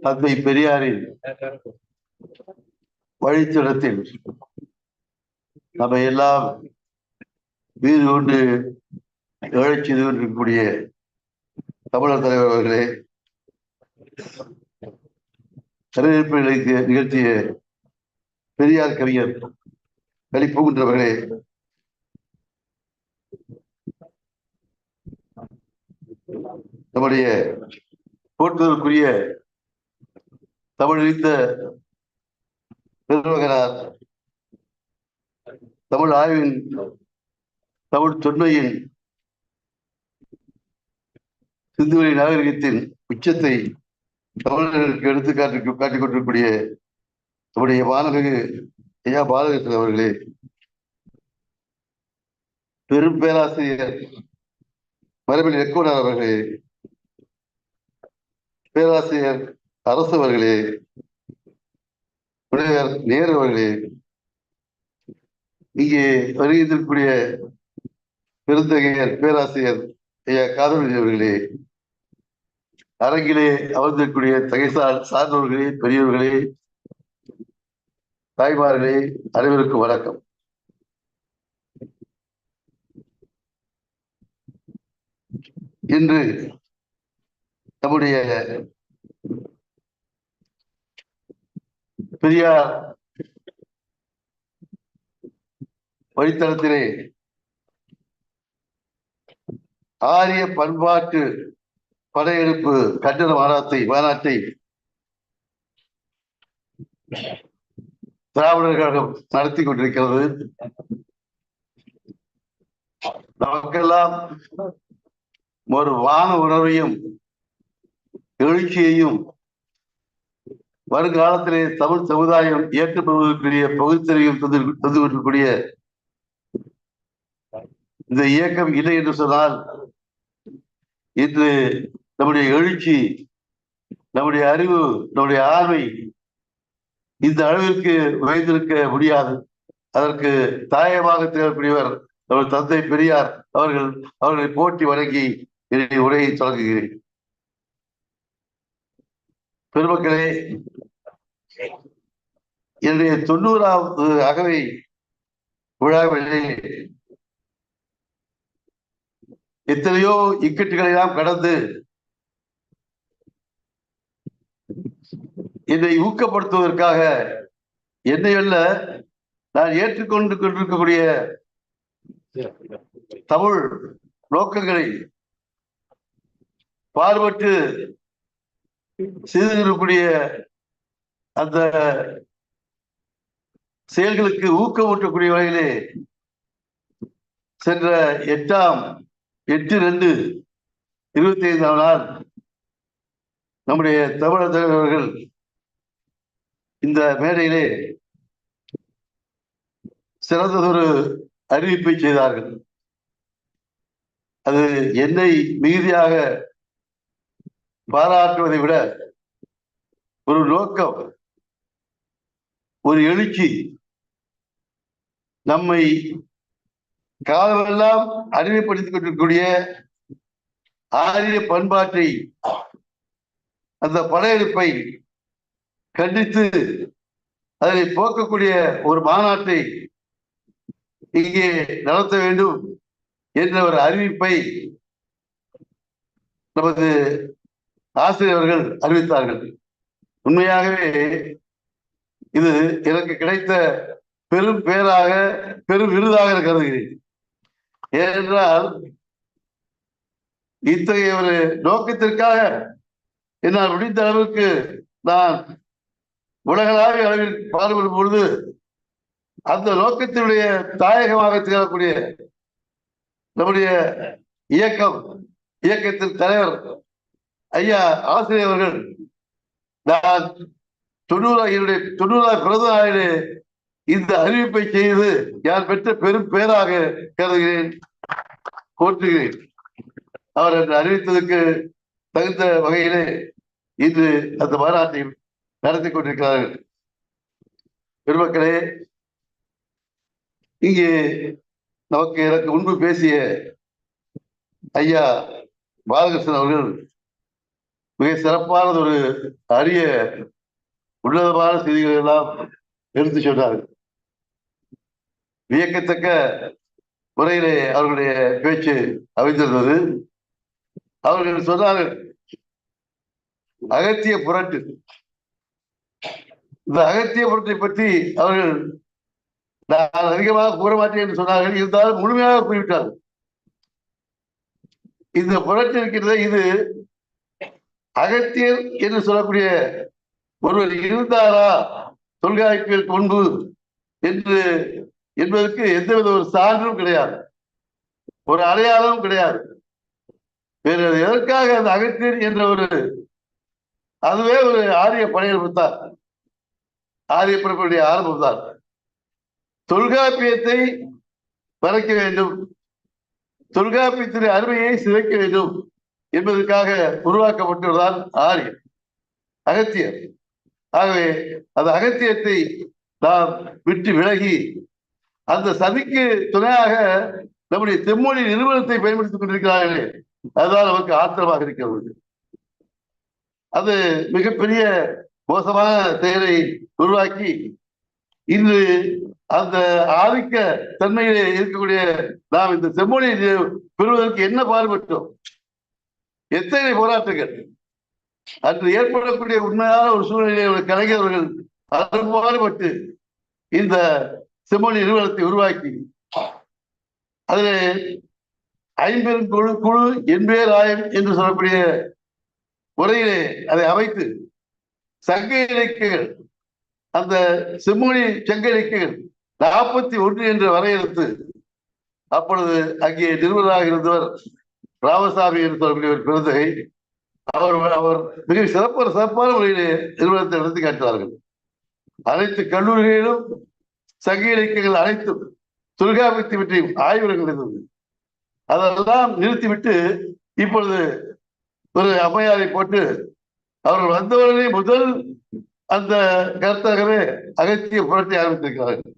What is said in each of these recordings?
தந்தை பெரியாரின் வழித்தடத்தில் நம்ம எல்லாம் வீடு கொண்டு எழச் இருக்கக்கூடிய தமிழர் தலைவர் அவர்களே வரவேற்பு நிகழ்த்திய நிகழ்த்திய பெரியார் கவிஞர் வெளிப்புகின்றவர்களே. நம்முடைய போற்றுதலுக்குரிய தமிழழித்த பெருமகனார் தமிழ் ஆய்வின் தமிழ் தொன்மையின் சிந்துவெளி நாகரிகத்தின் உச்சத்தை தமிழர்களுக்கு எடுத்துக்காட்டு காட்டிக் கொண்டிருக்கக்கூடிய நம்முடைய வானகு ஐயா பாலகிருஷ்ணன் அவர்களே பெரும் பேராசிரியர் மரபில் இயக்குனர் அவர்களே பேராசிரியர் அரசு அவர்களே முனைவர் நேரு அவர்களே இங்கே வருகின்றிருக்கக்கூடிய பெருந்தகையர் பேராசிரியர் ஐயா காதலி அவர்களே அரங்கிலே அமர்ந்திருக்கக்கூடிய தகைசால் சார்ந்தவர்களே பெரியவர்களே தாய்மார்களே அனைவருக்கும் வணக்கம். இன்று நம்முடைய பெரியார் வழித்தளத்திலே ஆரிய பண்பாட்டு படையெடுப்பு கண்டன மாநாட்டை மாநாட்டை திராவிடர் கழகம் நடத்தி கொண்டிருக்கிறது. நமக்கெல்லாம் ஒரு வான உணர்வையும் எழுச்சியையும் வருங்காலத்திலே தமிழ் சமுதாயம் இயக்கப்படுவதற்குரிய பகுத்தறிவையும் தந்து தந்து கொண்டிருக்கக்கூடிய இந்த இயக்கம் இல்லை என்று சொன்னால் இன்று நம்முடைய எழுச்சி நம்முடைய அறிவு நம்முடைய ஆர்வை இந்த அளவிற்கு உயர்ந்திருக்க முடியாது. அதற்கு தாயமாக திகழக்கூடியவர் நமது தந்தை பெரியார் அவர்கள் அவர்களை போட்டி வழங்கி என்னுடைய உரையை தொடங்குகிறேன். பெருமக்களே என்னுடைய தொண்ணூறாவது அகவை விழாவிலே எத்தனையோ இக்கட்டுகளை நாம் கடந்து என்னை ஊக்கப்படுத்துவதற்காக என்னை அல்ல நான் ஏற்றுக்கொண்டு கொண்டிருக்கக்கூடிய தமிழ் நோக்கங்களை பார்வட்டு செய்திருக்கக்கூடிய அந்த செயல்களுக்கு ஊக்கமூட்டக்கூடிய வகையிலே சென்ற எட்டாம் எட்டு ரெண்டு இருபத்தி ஐந்தாம் நாள் நம்முடைய தமிழர் தலைவர்கள் இந்த மேடையிலே சிறந்ததொரு அறிவிப்பை செய்தார்கள். அது என்னை மிகுதியாக பாராட்டுவதை விட ஒரு நோக்கம் ஒரு எழுச்சி நம்மை காலமெல்லாம் அறிவைப்படுத்திக் கொண்டிருக்கக்கூடிய ஆரிய பண்பாட்டை அந்த படையெடுப்பை கண்டித்து அதனை போக்கக்கூடிய ஒரு மாநாட்டை இங்கே நடத்த வேண்டும் என்ற ஒரு அறிவிப்பை நமது ஆசிரியர்கள் அறிவித்தார்கள். உண்மையாகவே இது எனக்கு கிடைத்த பெரும் பேராக பெரும் விருதாக கருதுகிறேன். ஏனென்றால் இத்தகைய ஒரு நோக்கத்திற்காக என்னால் முடிந்த அளவுக்கு நான் உலகளாவிய அளவில் பாடுபடும் பொழுது அந்த நோக்கத்தினுடைய தாயகமாக திகழக்கூடிய நம்முடைய இயக்கம் இயக்கத்தின் தலைவர் ஐயா ஆசிரியர் அவர்கள் நான் தொண்ணூறா என்னுடைய தொண்ணூறா பிறந்த நாளிலே இந்த அறிவிப்பை செய்து யார் பெற்ற பெரும் பேராக கருதுகிறேன் போற்றுகிறேன். அவர் என்று அறிவித்ததற்கு தகுந்த வகையிலே இன்று அந்த மாநாட்டையும் நடத்தி கொண்டிருக்கிறார்கள். பெருமக்களே இங்கே நமக்கு எனக்கு முன்பு பேசிய ஐயா பாலகிருஷ்ணன் அவர்கள் மிக சிறப்பானது ஒரு அரிய உன்னதமான செய்திகள் எல்லாம் எடுத்து சொன்னார்கள் வியக்கத்தக்க முறையிலே அவர்களுடைய பேச்சு அமைந்திருந்தது. அவர்கள் சொன்னார்கள் அகத்திய புரட்டு இந்த அகத்திய புரட்டை பற்றி அவர்கள் நான் அதிகமாக கூற மாட்டேன் என்று சொன்னார்கள். இருந்தாலும் முழுமையாக கூறிவிட்டார்கள். இந்த புரட்சி இருக்கிறது. இது அகத்தியர் என்று சொல்லக்கூடிய ஒருவர் இருந்தாரா? தொல்காப்பியருக்கு முன்பு என்று என்பதற்கு எந்தவித ஒரு சான்றும் கிடையாது. ஒரு அடையாளமும் கிடையாது. வேறு எதற்காக அந்த அகத்தியர் என்ற ஒரு அதுவே ஒரு ஆரிய படையெடுப்பு தான் ஆரிய பரப்புடைய ஆரம்பம் தான் தொல்காப்பியத்தை மறைக்க வேண்டும். தொல்காப்பியத்தின் அருமையை சிதைக்க வேண்டும் என்பதற்காக உருவாக்கப்பட்டதுதான் ஆரியம் அகத்தியர். ஆகவே அந்த அகத்தியத்தை நாம் விட்டு விலகி அந்த சதிக்கு துணையாக நம்முடைய செம்மொழி நிறுவனத்தை பயன்படுத்திக் கொண்டிருக்கிறார்களே அதுதான் நமக்கு ஆத்திரமாக இருக்கிறது. அது மிகப்பெரிய மோசமான செயலை உருவாக்கி இன்று அந்த ஆதிக்க தன்மையிலே இருக்கக்கூடிய நாம் இந்த செம்மொழி பெறுவதற்கு என்ன பாடுபட்டோம் எத்தனை போராட்டங்கள்? அன்று ஏற்படக்கூடிய உண்மையான ஒரு சூழ்நிலையை கலைஞர்கள் அரும்பாடுபட்டு இந்த செம்மொழி நிறுவனத்தை உருவாக்கி அதில் ஐம்பெரும் குழு குழு என்பேர் ஆயம் என்று சொல்லக்கூடிய முறையிலே அதை அமைத்து சங்க இலக்கியங்கள் அந்த செம்மொழி சங்க இலக்கியங்கள் நாற்பத்தி ஒன்று என்று வரையறுத்து அப்பொழுது அங்கே நிறுவனராக இருந்தவர் ராமசாமி என்று சொல்லக்கூடிய ஒரு பெருந்தகை அவர் அவர் மிக சிறப்பான சிறப்பான முறையிலே நிறுவனத்தை நடத்தி காட்டுவார்கள் அனைத்து கல்லூரிகளிலும் சங்க இலக்கியங்கள் அனைத்தும் தொல்காப்பியத்தை பற்றி ஆய்வுகள் இருந்தது அதெல்லாம் நிறுத்திவிட்டு இப்பொழுது ஒரு அம்மையாரை போட்டு அவர்கள் வந்தவர்களே முதல் அந்த கருத்தாகவே அகத்திய புரட்சி ஆரம்பித்திருக்கிறார்கள்.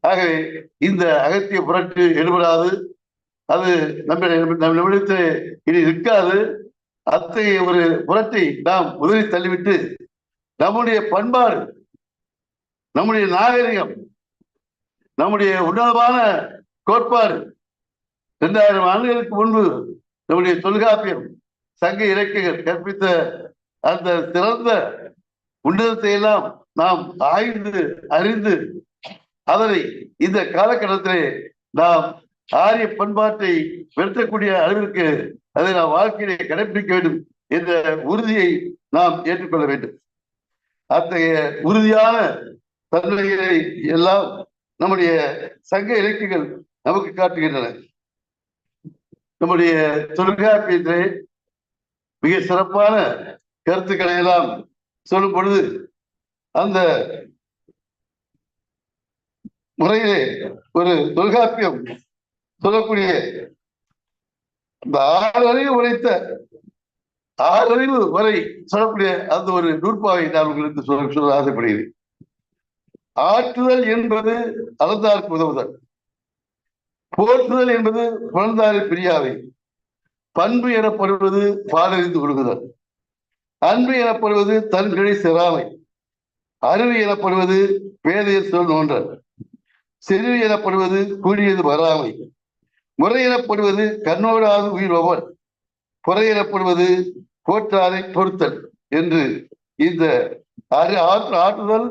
ஆகவே இந்த அகத்திய புரட்சி எடுபடாது. அது நம்ம நம்மிடத்து இனி நிற்காது. அத்தகைய ஒரு புரட்டை நாம் உதவி தள்ளிவிட்டு நம்முடைய பண்பாடு நம்முடைய நாகரிகம் நம்முடைய உன்னதமான கோட்பாடு இரண்டாயிரம் ஆண்டுகளுக்கு முன்பு நம்முடைய தொல்காப்பியம் சங்க இலக்கியங்கள் கற்பித்த அந்த சிறந்த உன்னதத்தை எல்லாம் நாம் ஆய்ந்து அறிந்து அதனை இந்த காலகட்டத்திலே நாம் ஆரிய பண்பாட்டை வெறுத்தக்கூடிய அளவிற்கு அதை நாம் வாழ்க்கையிலே கடைபிடிக்க வேண்டும் என்ற உறுதியை நாம் ஏற்றுக்கொள்ள வேண்டும். அத்தகைய உறுதியான தன்மைகளை எல்லாம் நம்முடைய சங்க இலக்கியங்கள் நமக்கு காட்டுகின்றன. நம்முடைய தொல்காப்பியத்திலே மிக சிறப்பான கருத்துக்களை எல்லாம் சொல்லும் பொழுது அந்த முறையிலே ஒரு தொல்காப்பியம் சொல்லக்கூடிய அந்த ஆறறிவு உரைத்த ஆறறிவு வரை சொல்லக்கூடிய அந்த ஒரு நூற்பாவை நான் உங்களுக்கு சொல்ல சொல்ல ஆசைப்படுகிறேன். ஆற்றுதல் என்பது அளந்தாருக்கு உதவுதல். போற்றுதல் என்பது புலந்தாரி பிரியாவை. பண்பு எனப்படுவது பாலறிந்து கொடுக்குதல் அன்பு எனப்படுவது தன்கிழி சிறாமை. அறிவு எனப்படுவது பேதையர் சொல் நோன்றல் செறிவு எனப்படுவது கூடியது வராமை. முறை எனப்படுவது கண்ணோடாது உயிர் ஒவ்வொரு. புறை எனப்படுவது போற்றாரை பொறுத்தல் என்று இந்த ஆற்றுதல்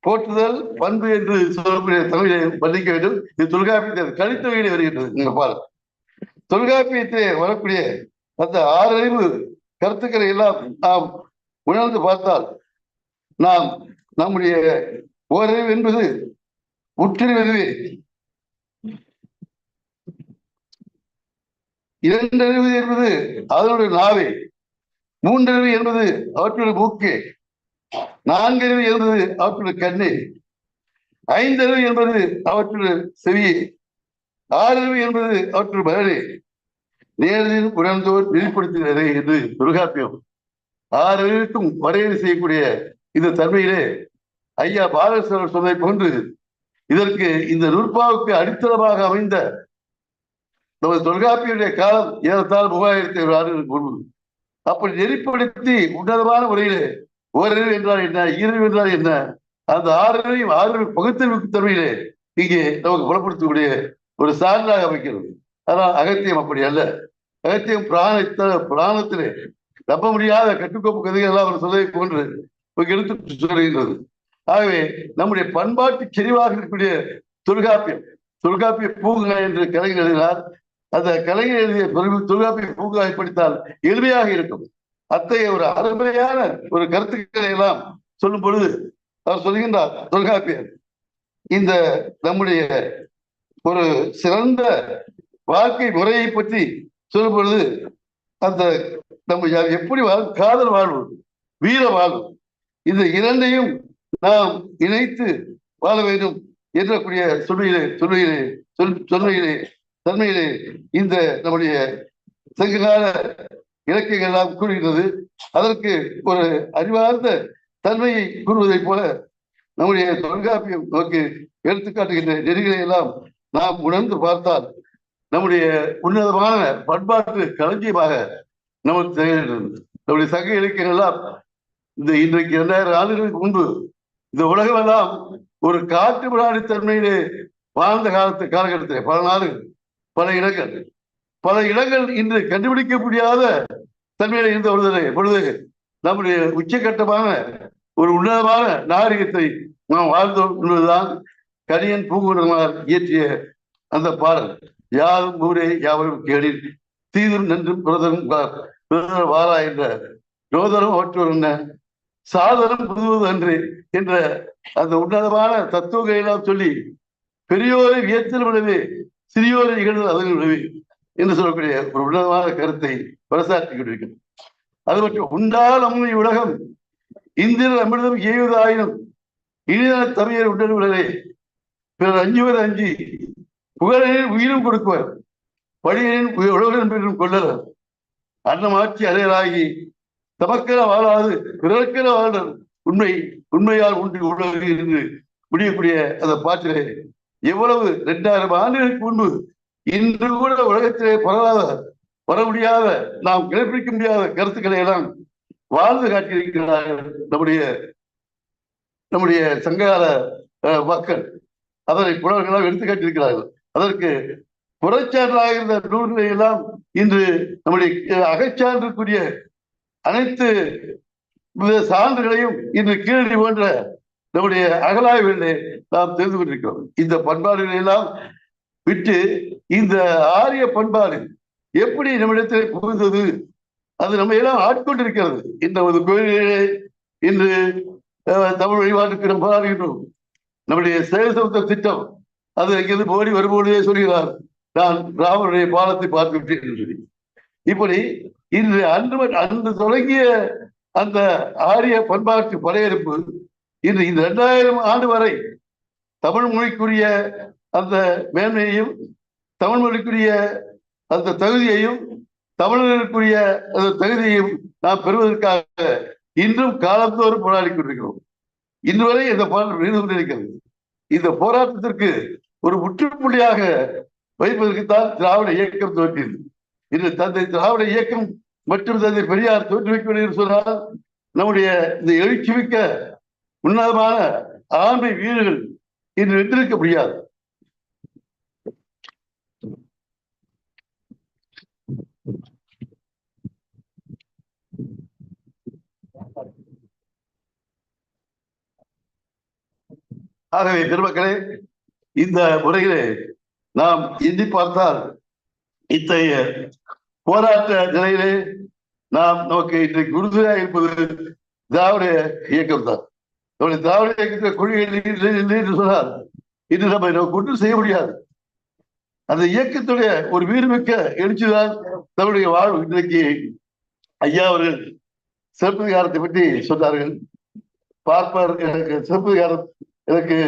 போற்றுதல் பண்பு என்று சொல்லக்கூடிய தமிழை மன்னிக்க வேண்டும். இது தொல்காப்பியத்தை கழித்தொகையிலே வருகின்றது. நீங்க பாருங்க. தொல்காப்பியத்திலே வரக்கூடிய அந்த ஆறறிவு கருத்துக்களை எல்லாம் நாம் உணர்ந்து பார்த்தால் நாம் நம்முடைய ஓரறிவு என்பது உற்றறிவதுவே இரண்டறிவு என்பது அதனுடைய நாவே. மூன்றறிவு என்பது அவற்றுடைய மூக்கே. நான்கறிவு என்பது அவற்றுடைய கண்ணே. ஐந்தறிவு என்பது அவற்றுடைய செவியே. ஆறறிவு என்பது அவற்றுடைய மகளே நேரில் உணர்ந்தோர் வெளிப்படுத்தினரே என்று தொல்காப்பியம் ஆறுக்கும் வரையறை செய்யக்கூடிய இந்த தன்மையிலே ஐயா பாலகிருஷ்ணர் சொன்னதை போன்று இதற்கு இந்த நூற்பாவுக்கு அடித்தளமாக அமைந்த நமது தொல்காப்பியுடைய காலம் ஏறத்தால் மூவாயிரத்தி ஐநூறு ஆண்டுகளுக்கு முன்பு. அப்படி நெறிப்படுத்தி உன்னதமான முறையிலே ஓரறிவு என்றால் என்ன ஈரறிவு என்றால் என்ன அந்த ஆறறிவையும் ஆறு பகுத்தறிவுக்கு தன்மையிலே இங்கே நமக்கு புலப்படுத்தக்கூடிய ஒரு சான்றாக அமைக்கிறது ஆனால் அகத்தியம் அப்படி அல்ல. அகத்தியம் பிராணத்த பிராணத்திலே நம்ப முடியாத கட்டுக்கோப்பு கதைகள் எல்லாம் அவர் சொல்லி போன்று எடுத்து சொல்கின்றது ஆகவே நம்முடைய பண்பாட்டு செறிவாக இருக்கக்கூடிய தொல்காப்பியம் தொல்காப்பிய பூங்கா என்று கலைஞர் எழுதினார். அந்த கலைஞர் எழுதிய பெருமை தொல்காப்பிய பூங்காவை படித்தால் எளிமையாக இருக்கும். அத்தகைய ஒரு அருமையான ஒரு கருத்துக்களை எல்லாம் சொல்லும் பொழுது அவர் சொல்கின்றார் தொல்காப்பியர் இந்த நம்முடைய ஒரு சிறந்த வாழ்க்கை முறையை பற்றி சொல்லும் பொழுது அந்த நம்ம எப்படி காதல் வாழ்வு வீர வாழ்வு இந்த இரண்டையும் நாம் இணைத்து வாழ வேண்டும் என்றக்கூடிய சொல்வையிலே சொல்வையிலே சொல் சொல்வையிலே தன்மையிலே இந்த நம்முடைய சங்ககால இலக்கியங்கள் எல்லாம் கூறுகிறது அதற்கு ஒரு அறிவார்ந்த தன்மையை கூறுவதைப் போல நம்முடைய தொல்காப்பியம் நமக்கு எடுத்துக்காட்டுகின்ற நெறிகளை எல்லாம் நாம் உணர்ந்து பார்த்தால் நம்முடைய உன்னதமான பண்பாட்டு களஞ்சியமாக நமக்கு திகழ்கிறது நம்முடைய சக இலக்கியங்கள் எல்லாம் இந்த இன்றைக்கு இரண்டாயிரம் ஆண்டுகளுக்கு முன்பு இந்த உலகமெல்லாம் ஒரு காட்டு விளையாடி தன்மையிலே வாழ்ந்த காலத்து காலகட்டத்திலே பல நாடுகள் பல இடங்கள். பல இடங்கள் இன்று கண்டுபிடிக்க முடியாத தன்மையில இருந்த பொழுது பொழுது நம்முடைய உச்சகட்டமான ஒரு உன்னதமான நாகரிகத்தை நாம் வாழ்ந்தோம் என்பதுதான் கணியன் பூங்குன்றனார் இயற்றிய அந்த பாடல். யாரும் ஊரே யாவரும் கேளிர். தீதும் நன்றும் பிரதரும் வாரா என்ற ஜோதரும் அவற்றோர் என்ன? சாதனம் புதுவது அன்று என்ற அந்த உன்னதமான தத்துவங்களை எல்லாம் சொல்லி பெரியோரை வியத்தல் விடவே சிறியோரை இகழ்ந்து அதன் விடவே என்று சொல்லக்கூடிய ஒரு உன்னதமான கருத்தை பரசாற்றி கொண்டிருக்கிறது. அது மட்டும் உண்டால் அம்மை உலகம் இந்திரன் அமிர்தம் ஏழுவதாயினும் இனிதன தமையர் உடல் விடலே பிறர் அஞ்சுவது அஞ்சு புகழனின் உயிரும் கொடுக்குவர் படியனின் உழவரின் பெற்றும் கொள்ளலர் அன்னமாட்சி அலையராகி தமக்கென வாழாது பிறர்க்கென வாழ்தல் உண்மை உண்மையால் உண்டு உலகு என்று முடியக்கூடிய அந்த பாட்டிலே எவ்வளவு இரண்டாயிரம் ஆண்டுகளுக்கு முன்பு இன்று கூட உலகத்திலே பரவாத வர முடியாத நாம் கிடைப்பிடிக்க முடியாத கருத்துக்களை எல்லாம் வாழ்ந்து காட்டியிருக்கிறார்கள் நம்முடைய நம்முடைய சங்ககால அஹ், மக்கள். அதனை புலவர்களாக எடுத்து காட்டியிருக்கிறார்கள். அதற்கு புறச்சான்றாக இருந்த நூல்களை எல்லாம் இன்று நம்முடைய அகச்சான்றுக்குரிய அனைத்து சான்றுகளையும் இன்று கீழடி போன்ற நம்முடைய அகலாய்வுகளை நாம் தெரிந்து கொண்டிருக்கிறோம். இந்த பண்பாடுகளை எல்லாம் விட்டு இந்த ஆரிய பண்பாடு எப்படி நம்மிடத்தில் புகுந்தது? அது நம்ம எல்லாம் ஆட்கொண்டிருக்கிறது. இந்த ஒரு கோயிலிலே இன்று அஹ், தமிழ் வழிபாட்டுக்கு நாம் போராடுகின்றோம். நம்முடைய சேவை திட்டம் அது எங்கிருந்து ஓடி வரும்போதே சொல்கிறார் நான் ராமனுடைய பாலத்தை பார்த்து விட்டேன் என்று சொல்லி இப்படி இன்று அன்று அன்று தொடங்கிய அந்த ஆரிய பண்பாட்டு படையெடுப்பு இன்று இந்த இரண்டாயிரம் ஆண்டு வரை தமிழ் மொழிக்குரிய அந்த மேன்மையையும் தமிழ் மொழிக்குரிய அந்த தகுதியையும் தமிழர்களுக்குரிய அந்த தகுதியையும் நாம் பெறுவதற்காக இன்றும் காலந்தோறும் போராடி கொண்டிருக்கிறோம். இன்று வரை இந்த போராட்டம் நீண்டு கொண்டிருக்கிறது. இந்த போராட்டத்திற்கு ஒரு முற்றுப்புள்ளியாக வைப்பதற்குத்தான் திராவிட இயக்கம் தோன்றியது. இன்று தந்தை திராவிட இயக்கம் மற்றும் தந்தை பெரியார் தோற்றுவிக்கவில்லை என்று சொன்னால் நம்முடைய இந்த எழுச்சிமிக்க உன்னதமான ஆண்மை வீரர்கள் இன்று வென்றிருக்க முடியாது. ஆகவே பெருமக்களே இந்த முறையிலே நாம் எண்ணி பார்த்தால் இத்தகைய போராட்ட நிலையிலே நாம் நமக்கு இன்றைக்கு உறுதுணையாக இருப்பது திராவிட இயக்கம் தான் நம்முடைய திராவிட இயக்கத்தில் கொள்கை இல்லை என்று சொன்னால் இன்று நம்ம நமக்கு ஒன்றும் செய்ய முடியாது. அந்த இயக்கத்துடைய ஒரு வீரமிக்க எழுச்சிதான் நம்முடைய வாழ்வு. இன்றைக்கு ஐயா அவர்கள் சிறப்பதிகாரத்தை பற்றி சொன்னார்கள். பார்ப்பார் எனக்கு சிறப்பதிகாரம் எனக்கு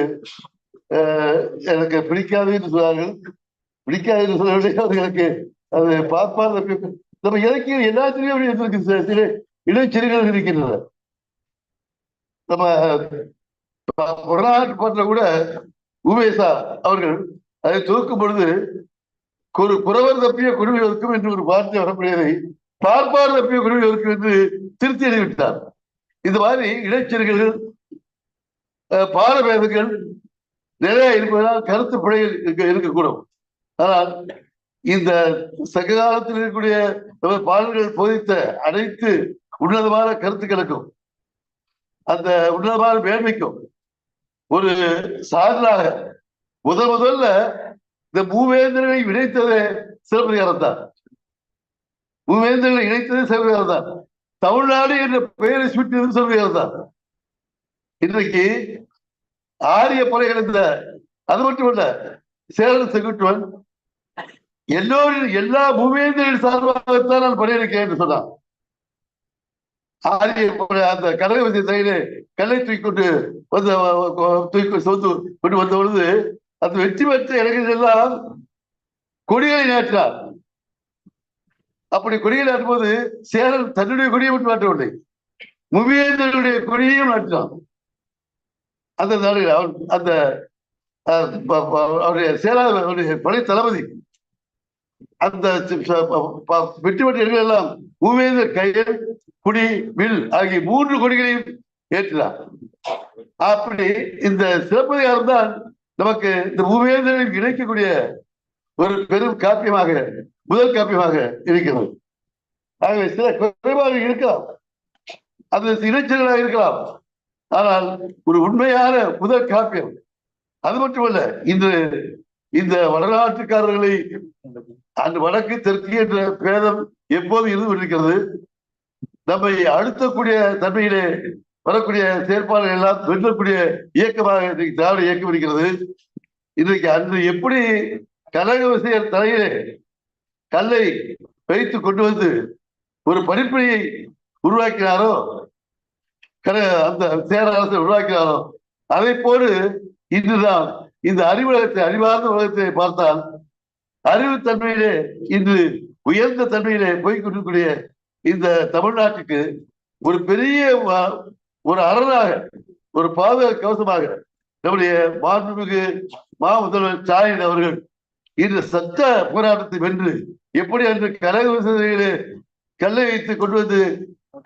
எனக்கு பிடிக்காது என்று சொன்னார்கள். பிடிக்காது என்று சொல்லவில்லை அவர்களுக்கு அது பார்ப்பார். நம்ம இலக்கியம் எல்லாத்திலையும் அப்படி இருந்திருக்கு. சில- சில இடைச்செறிகள் இருக்கின்றன. நம்ம வரலாற்று பாட்டில் கூட உமேசா அவர்கள் அதை துவக்கும் பொழுது ஒரு குறவர் தப்பிய குருவி இருக்கும் என்று ஒரு வார்த்தை வரக்கூடியதை பார்ப்பார் தப்பிய குருவி இருக்கும் என்று திருத்தி எழுதிவிட்டார். இந்த மாதிரி இடைச்செறிகள் பாரபேதங்கள் நிறைய இருப்பதால் கருத்து பிழைகள் இருக்க இருக்கக்கூடும். ஆனால் இந்த சங்க காலத்தில் இருக்கக்கூடிய நமது பாடல்கள் போதித்த அனைத்து உன்னதமான கருத்துக்களுக்கும் அந்த உன்னதமான மேன்மைக்கும் ஒரு சாதனாக முதல் முதல்ல இந்த பூவேந்திரனை இணைத்ததே சிலப்பதிகாரம் தான் பூவேந்திரனை இணைத்ததே சிலப்பதிகாரம் தான் தமிழ்நாடு என்ற பெயரை சுற்றி சிலப்பதிகாரம் தான் இன்றைக்கு ஆரிய படைகள் இந்த அது மட்டுமல்ல சேரன் செங்குட்டுவன் எல்லோரும் எல்லா மூவேந்தரின் சார்பாகத்தான் நான் படையெடுக்கிறேன் என்று சொன்னான். ஆரிய அந்த அந்த கடகவசி தையிலே கல்லை தூக்கி கொண்டு வந்து தூக்கி சொந்து கொண்டு வந்த பொழுது அந்த வெற்றி பெற்ற இளைஞர்கள் எல்லாம் கொடிகளை நாட்டினார். அப்படி கொடியை நாட்டும் போது சேரன் தன்னுடைய கொடியை மட்டும் நாட்டவில்லை முவியேந்தருடைய கொடியையும் நாட்டினான். அந்த நாடு அந்த அவருடைய செயலாளர் அவருடைய படை தளபதி அந்த சி- ப- வெற்றி இடங்கள் எல்லாம் மூவேந்தர் கையில் குடி வில் ஆகிய மூன்று கொடிகளையும் ஏற்றினார். அப்படி இந்த சிலப்பதிகாரம் தான் நமக்கு இந்த மூவேந்தரை இணைக்கக்கூடிய ஒரு பெரும் காப்பியமாக முதல் காப்பியமாக இருக்கிறது. ஆகவே சில குறைபாடு இருக்கலாம். அது இணைச்சலாக இருக்கலாம். ஆனால் ஒரு உண்மையான முதல் காப்பியம். அது மட்டுமல்ல இன்று இந்த வடநாட்டுக்காரர்களை அந்த வடக்கு தெற்கு என்ற பேதம் எப்போது இருந்து கொண்டிருக்கிறது? நம்மை அழுத்தக்கூடிய தன்மையிலே வரக்கூடிய செயற்பாடுகள் எல்லாம் வெல்லக்கூடிய இயக்கமாக இன்றைக்கு திராவிட இயக்கம் இருக்கிறது. இன்றைக்கு அன்று எப்படி கனக விசையர் தலையிலே கல்லை வைத்து கொண்டு வந்து ஒரு படிப்படியை உருவாக்கினாரோ அந்த சேர அரசை உருவாக்கினாரோ? அதை போல இன்றுதான் இந்த அறிவுலகத்தை அறிவார்ந்த உலகத்தை பார்த்தால் அறிவு தன்மையிலே இன்று உயர்ந்த தன்மையிலே போய்கொண்டிருக்கூடிய இந்த தமிழ்நாட்டுக்கு ஒரு பெரிய ஒரு அரணாக ஒரு பாதுகாப்பு கவசமாக நம்முடைய மாண்புமிகு மா முதல்வர் ஸ்டாலின் அவர்கள் இந்த சட்ட போராட்டத்தை வென்று எப்படி அன்று கனக விவசாயிகளே கல்லை வைத்து கொண்டு வந்து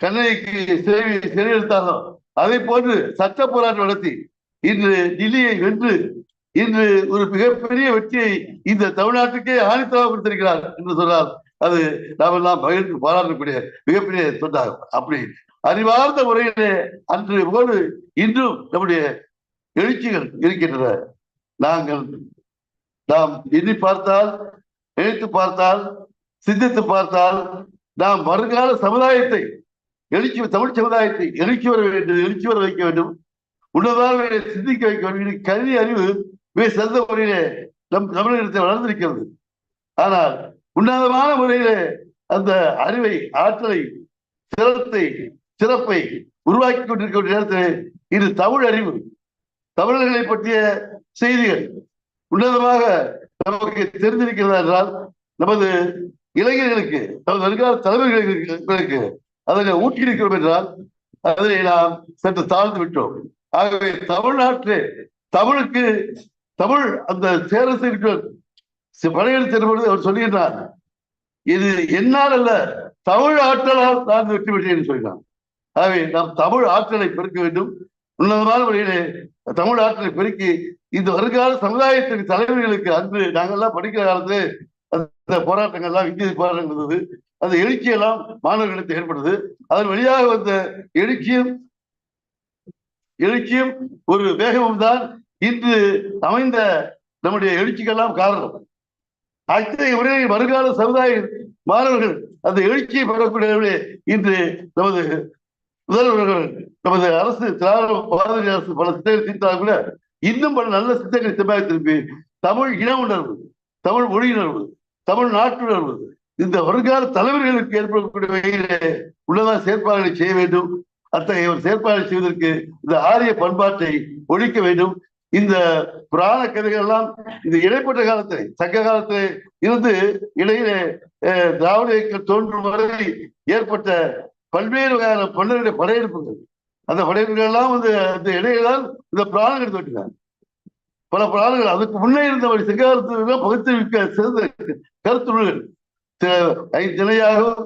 கண்ணகிக்கு சிறை சிறையெடுத்தாரோ அதை போன்று சட்ட போராட்டம் நடத்தி இன்று டில்லியை வென்று இன்று ஒரு மிகப்பெரிய வெற்றியை இந்த தமிழ்நாட்டுக்கே ஆணித்தவா கொடுத்திருக்கிறார் என்று சொன்னால் அது நாம் எல்லாம் பகிர்ந்து பாராட்டக்கூடிய மிகப்பெரிய தொண்டாகும். அப்படி அறிவார்ந்த முறையிலே அன்று போது இன்றும் நம்முடைய எழுச்சிகள் இருக்கின்றன. நாங்கள் நாம் எண்ணி பார்த்தால் நினைத்து பார்த்தால் சிந்தித்து பார்த்தால் நாம் வருங்கால சமுதாயத்தை எழுச்சி தமிழ் சமுதாயத்தை எழுச்சி வர வேண்டும் எழுச்சி வர வைக்க வேண்டும். உன்னதாக சிந்திக்க வைக்க வேண்டும். கல்வி அறிவு மிக சிறந்த முறையிலே நம் தமிழகத்தில் வளர்ந்திருக்கிறது. ஆனால் உன்னதமான முறையிலே அந்த அறிவை ஆற்றலை சிரத்தை சிறப்பை உருவாக்கி கொண்டிருக்கிற நேரத்தில் இது தமிழ் அறிவு. தமிழர்களை பற்றிய செய்திகள் உன்னதமாக நமக்கு தெரிந்திருக்கிறதா என்றால் நமது இளைஞர்களுக்கு நமது வருங்கால தலைவர்களுக்கு அதில் ஊட்டியிருக்கிறோம் என்றால் அதனை நாம் சற்று தாழ்ந்து விட்டோம். ஆகவே தமிழ்நாட்டிலே தமிழுக்கு தமிழ் அந்த சேரசை படையெடுத்து செல்லும்பொழுது அவர் சொல்லுகின்றார் இது என்னால் அல்ல தமிழ் ஆற்றலால் நான் வெற்றி பெற்றேன் சொல்கிறான் ஆகவே நாம் தமிழ் ஆற்றலை பெருக்க வேண்டும். உன்னதமான முறையிலே தமிழ் ஆற்றலை பெருக்கி இந்த வருங்கால சமுதாயத்தின் தலைவர்களுக்கு அன்று நாங்கெல்லாம் படிக்கிற காலத்து அந்த போராட்டங்கள்லாம் இந்திய போராட்டம் இருந்தது. அந்த எழுச்சியெல்லாம் மாணவர்களுக்கு ஏற்பட்டது. அதன் வழியாக வந்த எழுச்சியும் எழுச்சியும் ஒரு வேகமும் தான் இன்று அமைந்த நம்முடைய எழுச்சிக்கெல்லாம் காரணம். அத்தகைய முறையில் வருங்கால சமுதாய மாணவர்கள் அந்த எழுச்சியை பெறக்கூடிய இன்று நமது முதல்வர்கள் நமது அரசு திராவிட பாரதிய அரசு பல திட்டங்கள் தீர்த்தால் கூட இன்னும் பல நல்ல சித்தங்களை திட்டமாக திருப்பி தமிழ் இன உணர்வு தமிழ் மொழி உணர்வு தமிழ் நாட்டுணர்வு இந்த வருங்கால தலைவர்களுக்கு ஏற்படக்கூடிய வகையிலே உள்ளதா செயற்பாடுகளை செய்ய வேண்டும். அத்தகைய ஒரு செயற்பாடு செய்வதற்கு இந்த ஆரிய பண்பாட்டை ஒழிக்க வேண்டும். இந்த புராண கதைகள் எல்லாம் இந்த இடைப்பட்ட காலத்தில் சங்க காலத்தில் இருந்து இடையிலே அஹ், திராவிட இயக்கம் தோன்றும் வரை ஏற்பட்ட பல்வேறு வகையான பன்னெண்டு படையெடுப்புகள். அந்த படையெடுப்புகள் எல்லாம் வந்து அந்த இடையில்தான் இந்த புராணங்கள் எடுத்து பல புராணங்கள் அதுக்கு முன்னே இருந்தவரை சிங்காரத்தில் பகுத்து சிறந்த கருத்துள்ளுகள் ஐந்து திணையாகவும்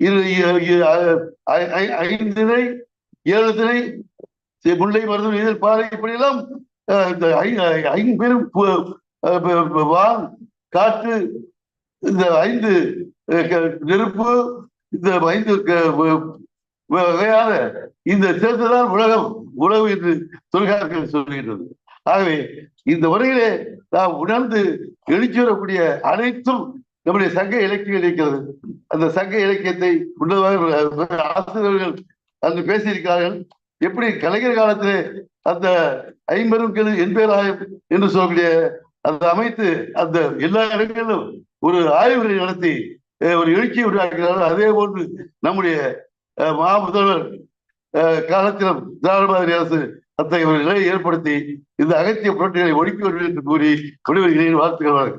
இரு இ- ஐந்து திணை ஏழு திணை முல்லை மருதம் இதில் பாறை இப்படியெல்லாம் அஹ், இந்த ஐம்பெரும் வான் காற்று இந்த ஐந்து நெருப்பு இந்த ஐந்து க- வகையான இந்த சேர்த்துதான் உலகம் உலகம் என்று தொல்காப்பியர் சொல்கின்றது. ஆகவே இந்த முறையிலே நாம் உணர்ந்து எழுச்சி வரக்கூடிய அனைத்தும் நம்முடைய சங்க இலக்கியம் இருக்கிறது. அந்த சங்க இலக்கியத்தை உன்னதமாக ஆசிரியர்கள் அங்கு பேசியிருக்கிறார்கள். எப்படி கலைஞர் காலத்திலே அந்த ஐம்பெரும் கெழு என்பேராயம் என்று சொல்லக்கூடிய அந்த அமைத்து அந்த எல்லா இடங்களிலும் ஒரு ஆய்வுகளை நடத்தி ஒரு எழுச்சியை உருவாக்கிறார்கள் அதே போன்று நம்முடைய அஹ், மா முதல்வர் அஹ், காலத்திலும் திராவிட அரசு அத்தகைய ஒரு நிலையை ஏற்படுத்தி இந்த அகத்திய புரட்சிகளை ஒடுக்கி வேண்டும் என்று கூறி விடுவெளிகளின் வாழ்த்துக்கள்.